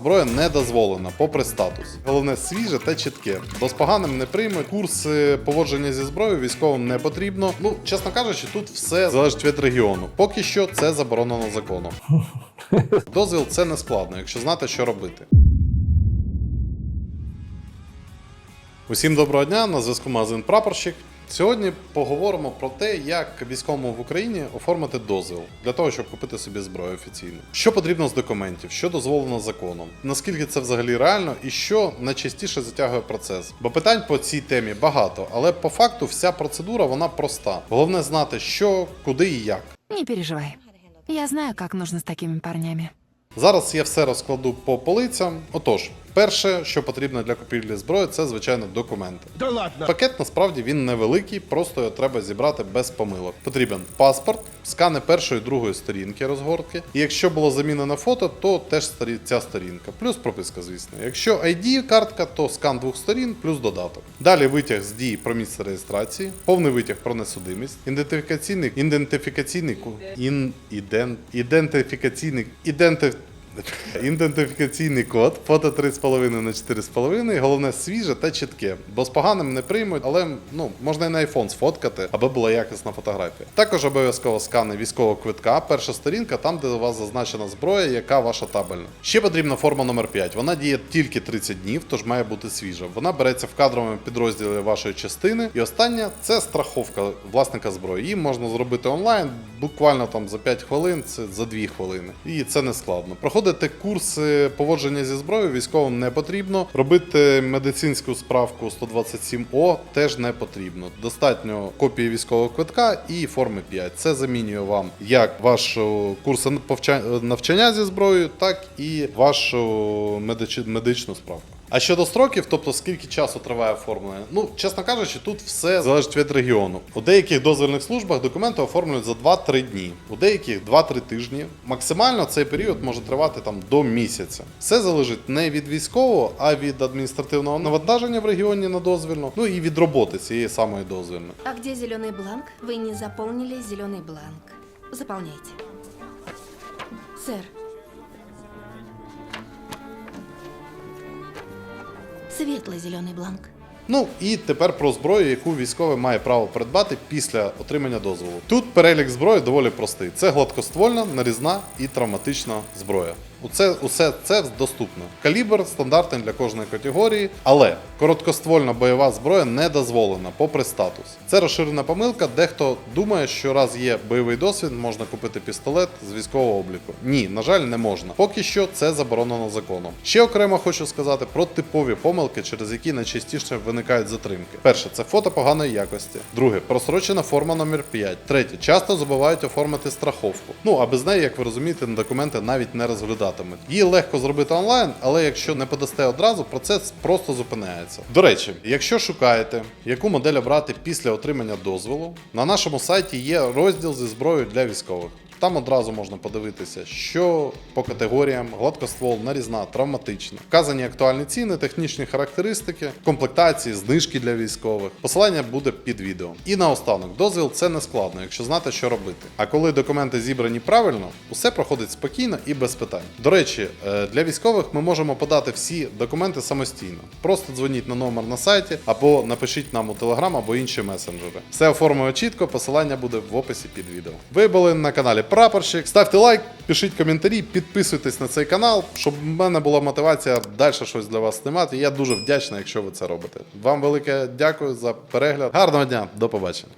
зброя не дозволена, попри статус. Головне свіже та чітке, бо з поганим не прийме. Курси поводження зі зброєю військовим не потрібно. Ну, чесно кажучи, тут все залежить від регіону. Поки що це заборонено законом. Дозвіл це не складно, якщо знати, що робити. Усім доброго дня, на зв'язку магазин Прапорщик. Сьогодні поговоримо про те, як військовому в Україні оформити дозвіл для того, щоб купити собі зброю офіційно. Що потрібно з документів, що дозволено законом, наскільки це взагалі реально, і що найчастіше затягує процес. Бо питань по цій темі багато, але по факту вся процедура вона проста. Головне знати, що, куди і як. Не переживай. Я знаю, как нужно с такими парнями. Зараз я все розкладу по полицям. Отож, перше, що потрібно для купівлі зброї, це звичайно документи. Да ладно. Пакет насправді він невеликий, просто його треба зібрати без помилок. Потрібен паспорт, скани першої і другої сторінки розгортки. І якщо було замінено фото, то теж ця сторінка. Плюс прописка, звісно. Якщо ID картка, то скан двох сторін плюс додаток. Далі витяг з дії про місце реєстрації, повний витяг про несудимість, ідентифікаційний ідентифікаційний ін, іден, ідентифікаційний ідентиф. Ідентифікаційний код, фото 3,5 на 4,5, головне свіже та чітке, бо з поганим не приймуть, але ну можна і на iPhone сфоткати, аби була якісна фотографія. Також обов'язково скани військового квитка, перша сторінка, там де у вас зазначена зброя, яка ваша табельна. Ще потрібна форма номер 5. Вона діє тільки 30 днів, тож має бути свіжа. Вона береться в кадровому підрозділі вашої частини. І остання це страховка власника зброї. Її можна зробити онлайн, буквально там за 5 хвилин, це за 2 хвилини. І це не складно. Проходити курси поводження зі зброєю військовим не потрібно. Робити медицинську справку 127О теж не потрібно. Достатньо копії військового квитка і форми 5. Це замінює вам як вашу курси навчання зі зброєю, так і вашу медичну справку. А щодо строків, тобто скільки часу триває оформлення, ну чесно кажучи, тут все залежить від регіону. У деяких дозвільних службах документи оформлюють за 2-3 дні, у деяких 2-3 тижні. Максимально цей період може тривати там до місяця. Все залежить не від військового, а від адміністративного навантаження в регіоні на дозвільну, ну і від роботи цієї самої дозвільної. А где зеленый бланк? Вы не заполнили зеленый бланк. Заполняйте. Сэр. Светлый зеленый бланк. Ну і тепер про зброю, яку військовий має право придбати після отримання дозволу. Тут перелік зброї доволі простий: це гладкоствольна, нарізна і травматична зброя. Усе, усе це доступно. Калібр стандартний для кожної категорії, але короткоствольна бойова зброя не дозволена, попри статус. Це розширена помилка. Дехто думає, що раз є бойовий досвід, можна купити пістолет з військового обліку. Ні, на жаль, не можна. Поки що це заборонено законом. Ще окремо хочу сказати про типові помилки, через які найчастіше виникають затримки. Перше, це фото поганої якості. Друге, просрочена форма номер 5. Третє, часто забувають оформити страховку. Ну а без неї, як ви розумієте, документи навіть не розглядатимуть. Її легко зробити онлайн, але якщо не подасте одразу, процес просто зупиняється. До речі, якщо шукаєте, яку модель обрати після отримання дозволу, на нашому сайті є розділ зі зброєю для військових. Там одразу можна подивитися, що по категоріям гладкоствол, нарізна, травматична. Вказані актуальні ціни, технічні характеристики, комплектації, знижки для військових. Посилання буде під відео. І наостанок, дозвіл це не складно, якщо знати, що робити. А коли документи зібрані правильно, усе проходить спокійно і без питань. До речі, е, для військових ми можемо подати всі документи самостійно. Просто дзвоніть на номер на сайті або напишіть нам у Telegram або інші месенджери. Все оформлено чітко, посилання буде в описі під відео. Ви були на каналі Прапорщик. Ставте лайк, пишіть коментарі, підписуйтесь на цей канал, щоб в мене була мотивація далі щось для вас знімати. Я дуже вдячний, якщо ви це робите. Вам велике дякую за перегляд. Гарного дня, до побачення.